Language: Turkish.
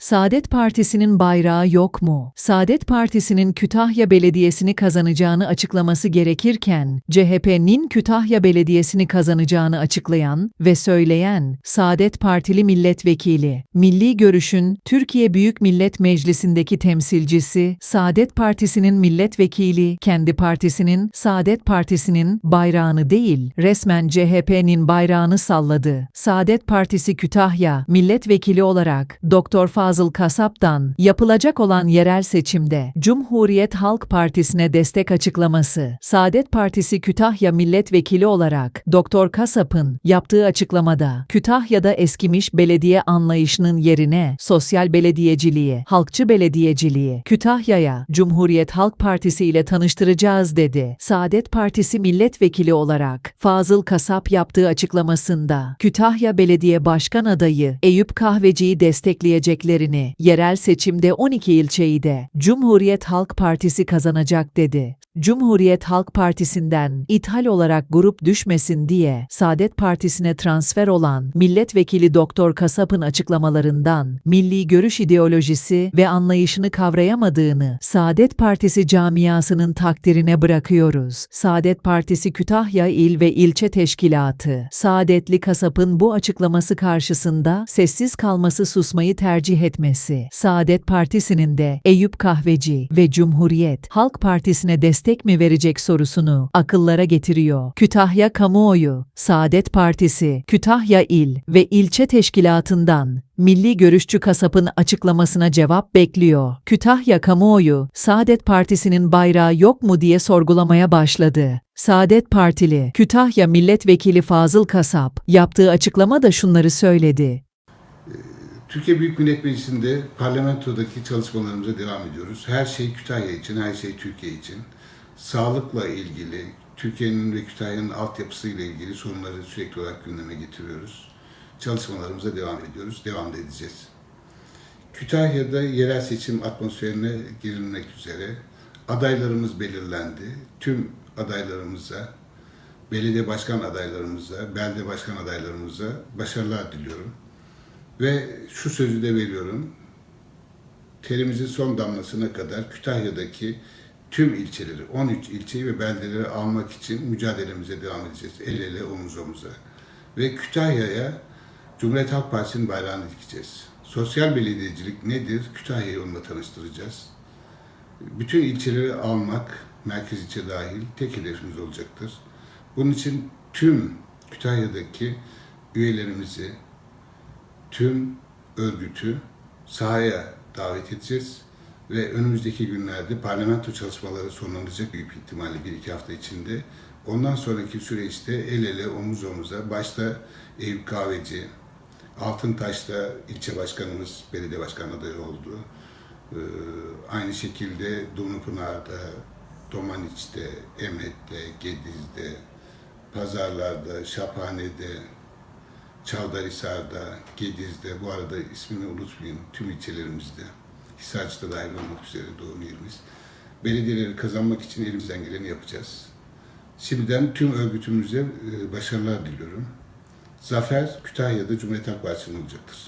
Saadet Partisi'nin bayrağı yok mu? Saadet Partisi'nin Kütahya Belediyesi'ni kazanacağını açıklaması gerekirken, CHP'nin Kütahya Belediyesi'ni kazanacağını açıklayan ve söyleyen Saadet Partili milletvekili, Milli Görüş'ün Türkiye Büyük Millet Meclisi'ndeki temsilcisi, Saadet Partisi'nin milletvekili, kendi partisinin, Saadet Partisi'nin bayrağını değil, resmen CHP'nin bayrağını salladı. Saadet Partisi Kütahya milletvekili olarak Doktor Fazıl Kasap'tan yapılacak olan yerel seçimde Cumhuriyet Halk Partisi'ne destek açıklaması. Saadet Partisi Kütahya milletvekili olarak Doktor Kasap'ın yaptığı açıklamada Kütahya'da eskimiş belediye anlayışının yerine sosyal belediyeciliği, halkçı belediyeciliği, Kütahya'ya Cumhuriyet Halk Partisi ile tanıştıracağız dedi. Saadet Partisi milletvekili olarak Fazıl Kasap yaptığı açıklamasında Kütahya Belediye Başkan adayı Eyüp Kahveci'yi destekleyeceklerini, yerel seçimde 12 ilçeyi de Cumhuriyet Halk Partisi kazanacak dedi. Cumhuriyet Halk Partisi'nden ithal olarak grup düşmesin diye Saadet Partisi'ne transfer olan milletvekili Doktor Kasap'ın açıklamalarından milli görüş ideolojisi ve anlayışını kavrayamadığını Saadet Partisi camiasının takdirine bırakıyoruz. Saadet Partisi Kütahya İl ve İlçe Teşkilatı, Saadetli Kasap'ın bu açıklaması karşısında sessiz kalması susmayı tercih etmesi, Saadet Partisi'nin de Eyüp Kahveci ve Cumhuriyet Halk Partisi'ne destek mi verecek sorusunu akıllara getiriyor. Kütahya Kamuoyu, Saadet Partisi, Kütahya İl ve İlçe Teşkilatı'ndan Milli Görüşçü Kasap'ın açıklamasına cevap bekliyor. Kütahya kamuoyu, Saadet Partisi'nin bayrağı yok mu diye sorgulamaya başladı. Saadet Partili, Kütahya Milletvekili Fazıl Kasap, yaptığı açıklamada şunları söyledi. Türkiye Büyük Millet Meclisi'nde parlamentodaki çalışmalarımıza devam ediyoruz. Her şey Kütahya için, her şey Türkiye için. Sağlıkla ilgili, Türkiye'nin ve Kütahya'nın altyapısıyla ilgili sorunları sürekli olarak gündeme getiriyoruz. Çalışmalarımıza devam ediyoruz, devam da edeceğiz. Kütahya'da yerel seçim atmosferine girilmek üzere adaylarımız belirlendi. Tüm adaylarımıza, belediye başkan adaylarımıza, belde başkan adaylarımıza başarılar diliyorum. Ve şu sözü de veriyorum. Terimizin son damlasına kadar Kütahya'daki tüm ilçeleri, 13 ilçeyi ve beldeleri almak için mücadelemize devam edeceğiz. El ele, omuz omuza. Ve Kütahya'ya Cumhuriyet Halk Partisi'nin bayrağını dikeceğiz. Sosyal belediyecilik nedir? Kütahya'yı onunla tanıştıracağız. Bütün ilçeleri almak, merkez ilçe dahil tek hedefimiz olacaktır. Bunun için tüm Kütahya'daki üyelerimizi, tüm örgütü sahaya davet edeceğiz ve önümüzdeki günlerde parlamento çalışmaları sonlanacak büyük ihtimalle bir iki hafta içinde. Ondan sonraki süreçte el ele omuz omuza başta Eyüp Kahveci, Altıntaş'ta ilçe başkanımız belediye başkan adayı oldu. Ee, aynı şekilde Dumlupınar'da, Domaniç'te, Emet'te, Gediz'de, Pazarlar'da, Şaphane'de, Çavdarhisar'da, Gediz'de, bu arada ismini unutmayın tüm ilçelerimizde, Hisarcı'da dahil olmak üzere doğu ilimiz. Belediyeleri kazanmak için elimizden geleni yapacağız. Şimdiden tüm örgütümüze e, başarılar diliyorum. Zafer Kütahya'da Cumhuriyet Halk Partisi'nin olacaktır.